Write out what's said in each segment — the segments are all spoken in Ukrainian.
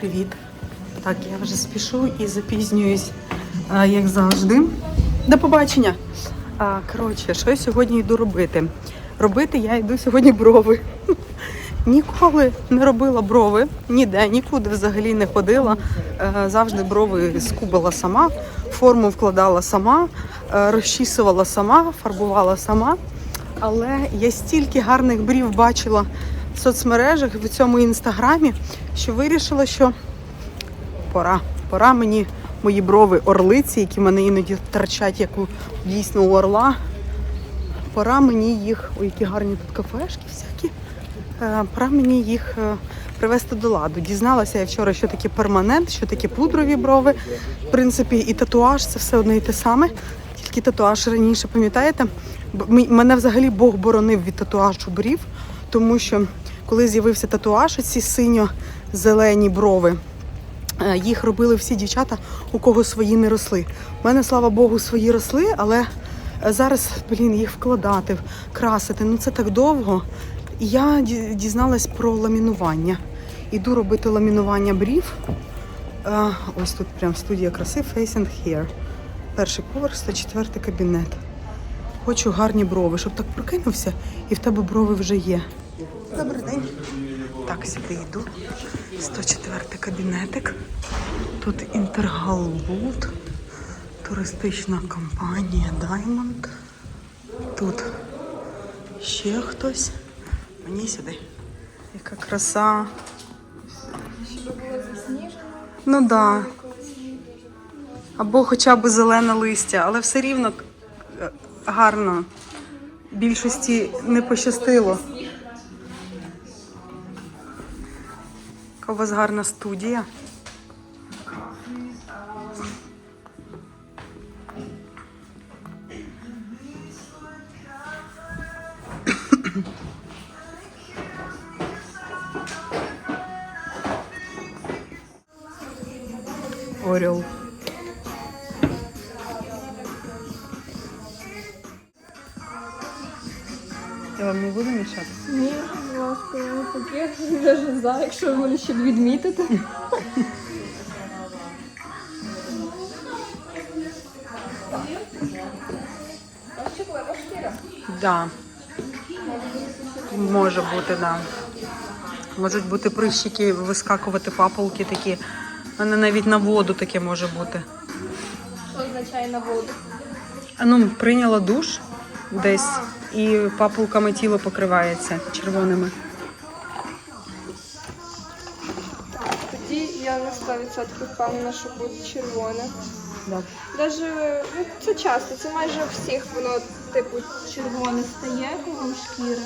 привіт. Так, я вже спішу і запізнююсь, як завжди. До побачення. Коротше, що я сьогодні йду робити? Робити я йду сьогодні брови. Ніколи не робила брови, ніде, нікуди взагалі не ходила. Е, Завжди брови скубала сама, форму вкладала сама, е, розчісувала сама, фарбувала сама. Але я стільки гарних брів бачила соцмережах в цьому інстаграмі, що вирішила, що пора. Пора мені мої брови орлиці, які мене іноді торчать, як у дійсно у орла. Пора мені їх, ой, які гарні тут кафешки всякі. Е, Пора мені їх е, привести до ладу. Дізналася я вчора, що таке перманент, що таке пудрові брови. В принципі, і татуаж це все одне і те саме. Тільки татуаж раніше, пам'ятаєте? Мене взагалі Бог боронив від татуажу брів, тому що коли з'явився татуаж, ці синьо-зелені брови, е, їх робили всі дівчата, у кого свої не росли. У мене, слава Богу, свої росли, але е, зараз, блін, їх вкладати, красити, ну це так довго. І я дізналась про ламінування. Іду робити ламінування брів. Е, Ось тут прям студія краси Face and Hair. Перший поверх, 104 кабінет. Хочу гарні брови, щоб так прокинувся, і в тебе брови вже є. Добрий день. Так, сюди йду. 104 кабінетик. Тут Інтергалбуд, туристична компанія Diamond. Тут ще хтось. Мені сюди. Яка краса. Ну так. Да. Або хоча б зелене листя, але все рівно е, гарно. Більшості не пощастило. Яка у вас гарна студія. Орел. Я вам не буду мішати? Ні, будь ласка, я навпаки вже за, якщо ви мене ще відмітите. Да. Може бути, да. Можуть бути прищики, вискакувати папулки такі. У мене навіть на воду таке може бути. Що означає на воду? Ну, прийняла душ десь і папулками тіло покривається червоними. Тоді я на 100% впевнена, що буде червоне. Да. Даже ну, це часто, це майже у всіх воно типу червоне стає кругом шкіри.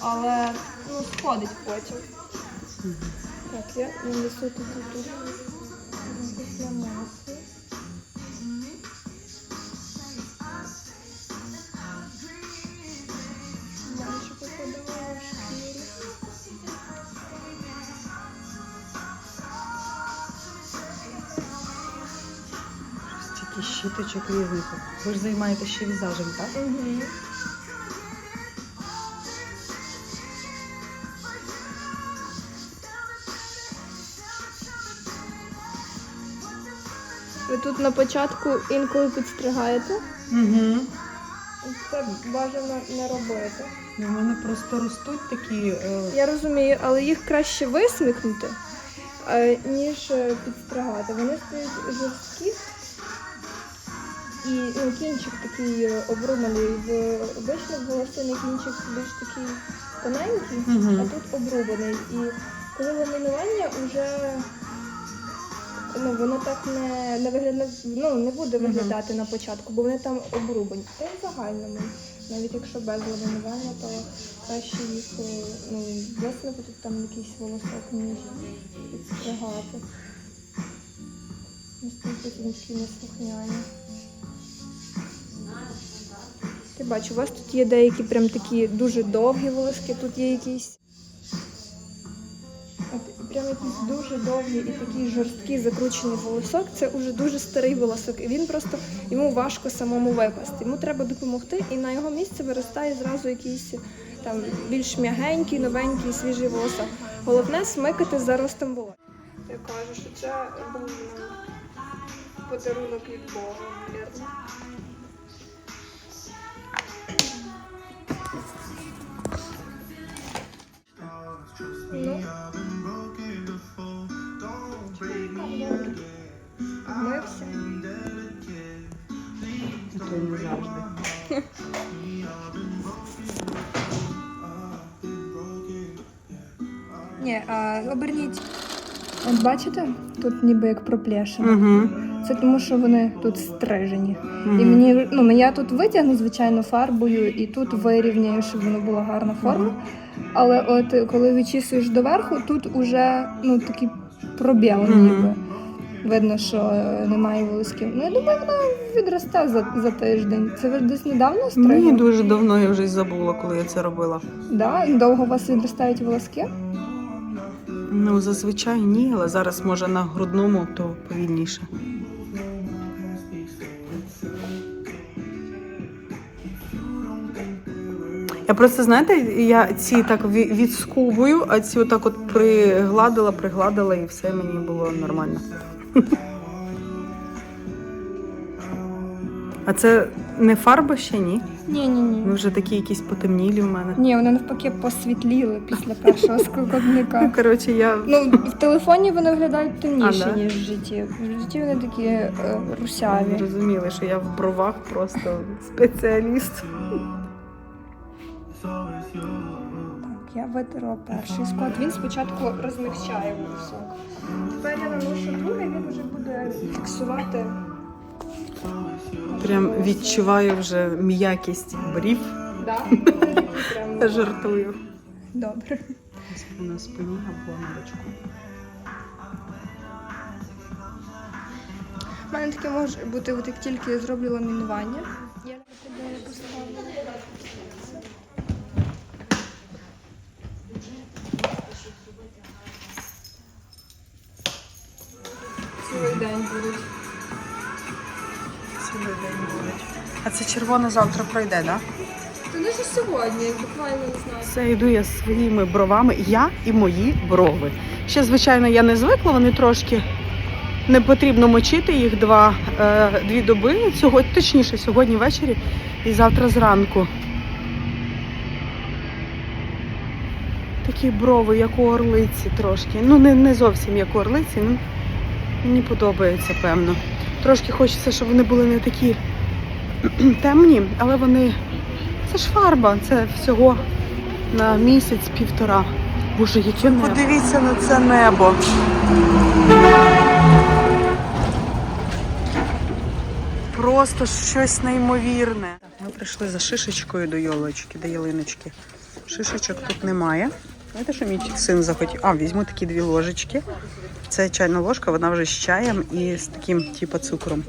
Але ну, сходить потім. Так, я нанесу тут Стільки щіточок різних. Ви ж займаєтеся ще візажем, так? Угу. Ви тут на початку інколи підстригаєте. Угу. Це бажано не робити. У мене просто ростуть такі. е, Я розумію, але їх краще висмикнути, е, ніж е, підстригати. Вони стають жорсткі. І ну, кінчик такий е, обрубаний. В обичних волосиний кінчик більш такий тоненький, Мгм. а тут обрубаний. І коли ламінування вже ну, воно так не, не виглядає, ну, не буде Мгм. виглядати на початку, бо вони там обрубані. Та й в загальному. Навіть якщо без ламінування, то краще їх е, ну, висмикати там якийсь волосок, ніж підстригати. Настільки кінці неслухняні. Ти бачу, у вас тут є деякі прям такі дуже довгі волоски, тут є якісь. Прям якийсь дуже довгий і такий жорсткий закручений волосок. Це уже дуже старий волосок. І він просто йому важко самому випасти. Йому треба допомогти, і на його місце виростає зразу якийсь там більш м'ягенький, новенький, свіжий волосок. Головне смикати за ростом волосся. Я кажу, що це був подарунок від Бога, оберніть. От бачите, тут ніби як проплешина. Угу. Це тому, що вони тут стрижені. І мені ну я тут витягну, звичайно, фарбою, і тут вирівняю, щоб воно була гарна форма. Але от коли вичісуєш доверху, тут уже ну такі пробіли Мгм. ніби. Видно, що е, немає волосків. Ну я думаю, вона відросте за, за тиждень. Це ви десь недавно стригли? Мені дуже давно я вже й забула, коли я це робила. Да? Довго у вас відростають волоски? Ну, зазвичай ні, але зараз може на грудному, то повільніше. Я просто, знаєте, я ці так відскубую, а ці отак от пригладила, пригладила і все мені було нормально. А це не фарба ще ні? Ні, ні, ні. Ну вже такі якісь потемнілі в мене. Ні, вони навпаки посвітліли після першого складника. Ну, коротше, я Ну, в телефоні вони виглядають темніше, А, да? ніж в житті. В житті вони такі е, русяві. Зрозуміли, що я в бровах просто спеціаліст. Так, я витерла перший склад. Він спочатку розмягчає волосок. Тепер я наношу другий, він вже буде фіксувати. Прям відчуваю вже м'якість брів. Да? Прям жартую. добре. На спині або на бочку. У мене таке може бути, от як тільки я зроблю ламінування. Червоне завтра пройде, так? Да? Та не ж сьогодні, буквально не знаю. Все йду я своїми бровами. Я і мої брови. Ще, звичайно, я не звикла, вони трошки не потрібно мочити їх два, е, дві доби. Сьогодні, точніше, сьогодні ввечері і завтра зранку. Такі брови, як у орлиці трошки. Ну, не, не зовсім як у орлиці, ну мені подобається, певно. Трошки хочеться, щоб вони були не такі темні, але вони. Це ж фарба, це всього на місяць-півтора. Боже, яке небо. Подивіться на це небо. Просто щось неймовірне. Ми прийшли за шишечкою до йолочки, до ялиночки. Шишечок тут немає. Знаєте, що мій син захотів? А, візьму такі дві ложечки. Це чайна ложка, вона вже з чаєм і з таким, типу, цукром.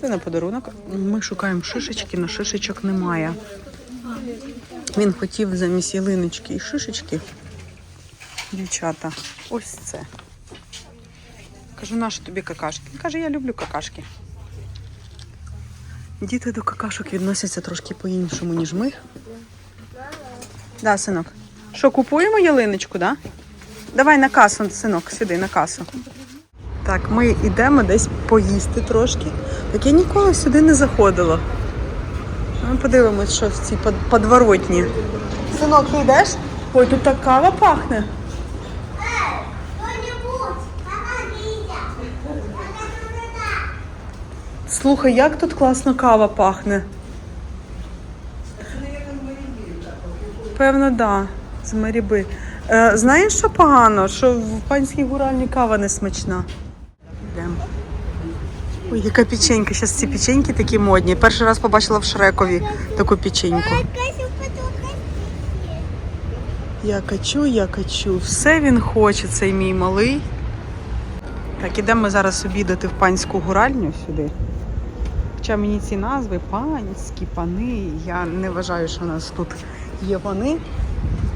Це на подарунок. Ми шукаємо шишечки, на шишечок немає. Він хотів замість ялиночки і шишечки. Дівчата, ось це. Кажу, нащо тобі какашки? Він каже, я люблю какашки. Діти до какашок відносяться трошки по-іншому, ніж ми. Да, синок. Що, купуємо ялиночку, да? Давай на касу, синок, сюди, на касу. Так, ми йдемо десь поїсти трошки. Так я ніколи сюди не заходила. Ми подивимось, що в цій подворотні. Синок, ти йдеш? Ой, тут так кава пахне. Слухай, як тут класно кава пахне. Певно, да, з Маріби. Е, знаєш, що погано? Що в панській гуральні кава не смачна. Йдемо. Ой, яка печенька. Зараз ці печеньки такі модні. Перший раз побачила в Шрекові таку печеньку. Я качу, я качу. Все він хоче, цей мій малий. Так, ідемо ми зараз обідати в панську гуральню сюди. Хоча мені ці назви панські, пани. Я не вважаю, що у нас тут є пани.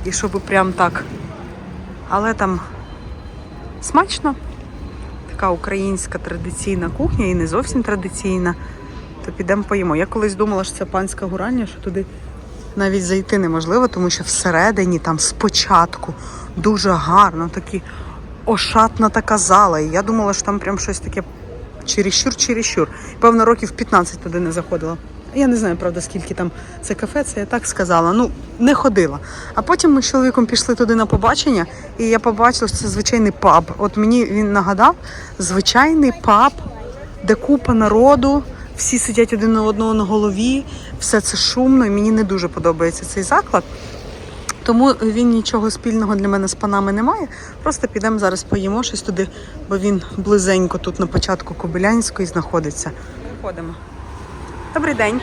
І щоб прям так. Але там смачно. Така українська традиційна кухня і не зовсім традиційна. То підемо поїмо. Я колись думала, що це панська гуральня, що туди навіть зайти неможливо, тому що всередині там спочатку дуже гарно такі ошатна така зала. І я думала, що там прям щось таке чересчур-чересчур. Певно, років 15 туди не заходила. Я не знаю, правда, скільки там це кафе, це я так сказала. Ну, не ходила. А потім ми з чоловіком пішли туди на побачення, і я побачила, що це звичайний паб. От мені він нагадав звичайний паб, де купа народу, всі сидять один на одного на голові, все це шумно, і мені не дуже подобається цей заклад. Тому він нічого спільного для мене з панами не має. Просто підемо зараз поїмо щось туди, бо він близенько тут на початку Кобилянської знаходиться. Виходимо. Добрий день.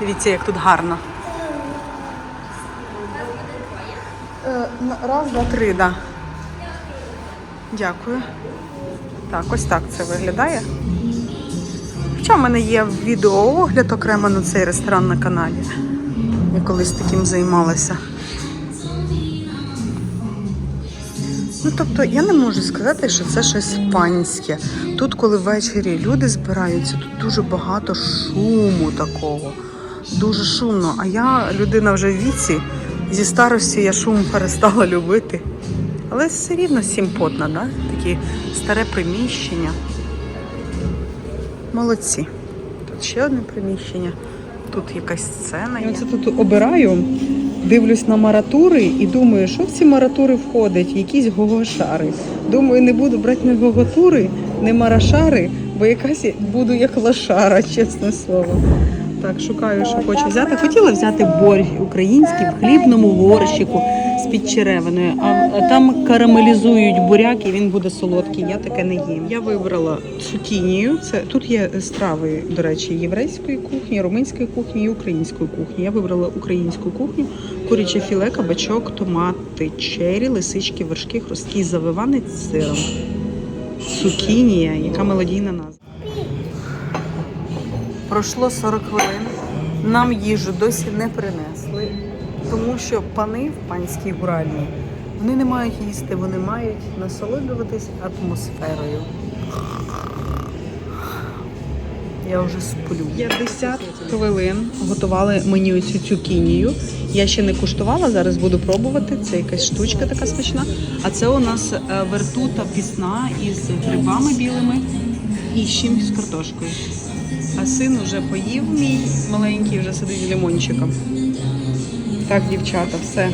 Дивіться, як тут гарно. Е, Раз, два, три, да. Дякую. Так, ось так це виглядає. Хоча в мене є відеоогляд окремо на цей ресторан на каналі. Я колись таким займалася. Ну, тобто, я не можу сказати, що це щось панське. Тут, коли ввечері люди збираються, тут дуже багато шуму такого. Дуже шумно. А я людина вже в віці, зі старості я шум перестала любити. Але все рівно сімпотна, да? такі старе приміщення. Молодці. Тут ще одне приміщення. Тут якась сцена. Я це тут обираю, дивлюсь на маратури і думаю, що в ці маратури входить? Якісь гогошари. Думаю, не буду брати не гоготури, не марашари, бо якась буду як лошара, чесне слово. Так, шукаю, що хочу взяти. Хотіла взяти борщ український в хлібному горщику з під черевиною, а там карамелізують буряк і він буде солодкий. Я таке не їм. Я вибрала цукінію. Це тут є страви, до речі, єврейської кухні, румунської кухні і української кухні. Я вибрала українську кухню, куряче філе, кабачок, томати, чері, лисички, вершки, хрусткі, завиванець з сиром. Цукінія, яка мелодійна назва. Пройшло 40 хвилин. Нам їжу досі не принесли, тому що пани в панській гуральні вони не мають їсти, вони мають насолоджуватись атмосферою. Я вже сплю. 50 хвилин готували мені оцю цукінію. Я ще не куштувала, зараз буду пробувати. Це якась штучка така смачна. А це у нас е, вертута пісна із грибами білими і з з картошкою. А син вже поїв мій маленький, вже сидить з лимончиком. Так, дівчата, все.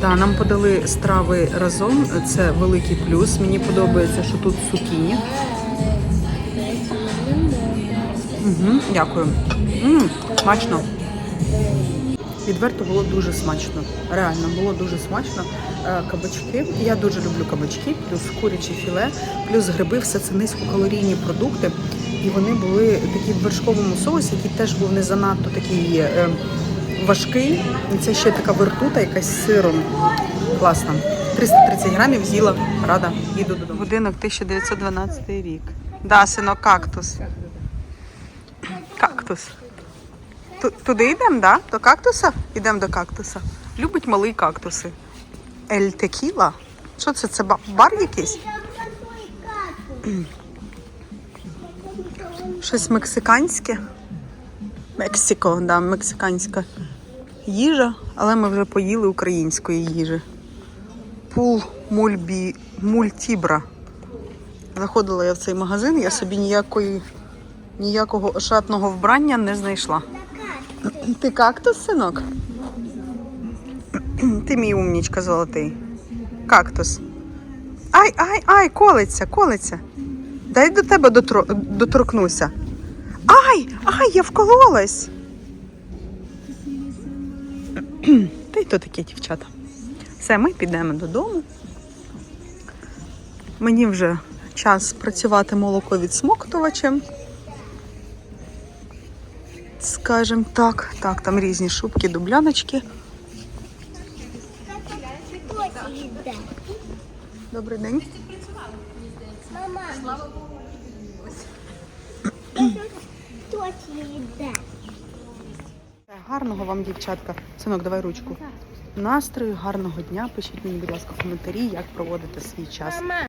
Да, нам подали страви разом. Це великий плюс. Мені подобається, що тут сукіні. Угу, дякую. М, смачно. Відверто було дуже смачно. Реально було дуже смачно. Е, Кабачки. Я дуже люблю кабачки, плюс куряче філе, плюс гриби, все це низькокалорійні продукти. І вони були такі в вершковому соусі, який теж був не занадто такий е, важкий. І це ще така вертута, якась з сиром. Класно. 330 грамів з'їла, рада, їду додому. Будинок 1912 рік. Да, синок, кактус. Кактус. Ту- Туди йдемо, да? До кактуса? Йдемо до кактуса. Любить малий кактуси. Ель текіла? Що це? Це ба- бар якийсь? Щось мексиканське. Мексико, да, мексиканська їжа, але ми вже поїли української їжі. Пул мульбі, мультібра. Заходила я в цей магазин, я собі ніякої, ніякого ошатного вбрання не знайшла. Ти кактус, синок? Ти мій умнічка золотий. Кактус. Ай, ай, ай, колиться, колиться. Дай до тебе дотро... доторкнуся. Ай, ай, я вкололась. Та й то такі дівчата. Все, ми підемо додому. Мені вже час працювати молоковідсмоктувачем. Скажем так. Так, там різні шубки, дубляночки. Добрий день. Мама. Їде. Гарного вам, дівчатка. Синок, давай ручку. Настрою, гарного дня. Пишіть мені, будь ласка, коментарі, як проводити свій час.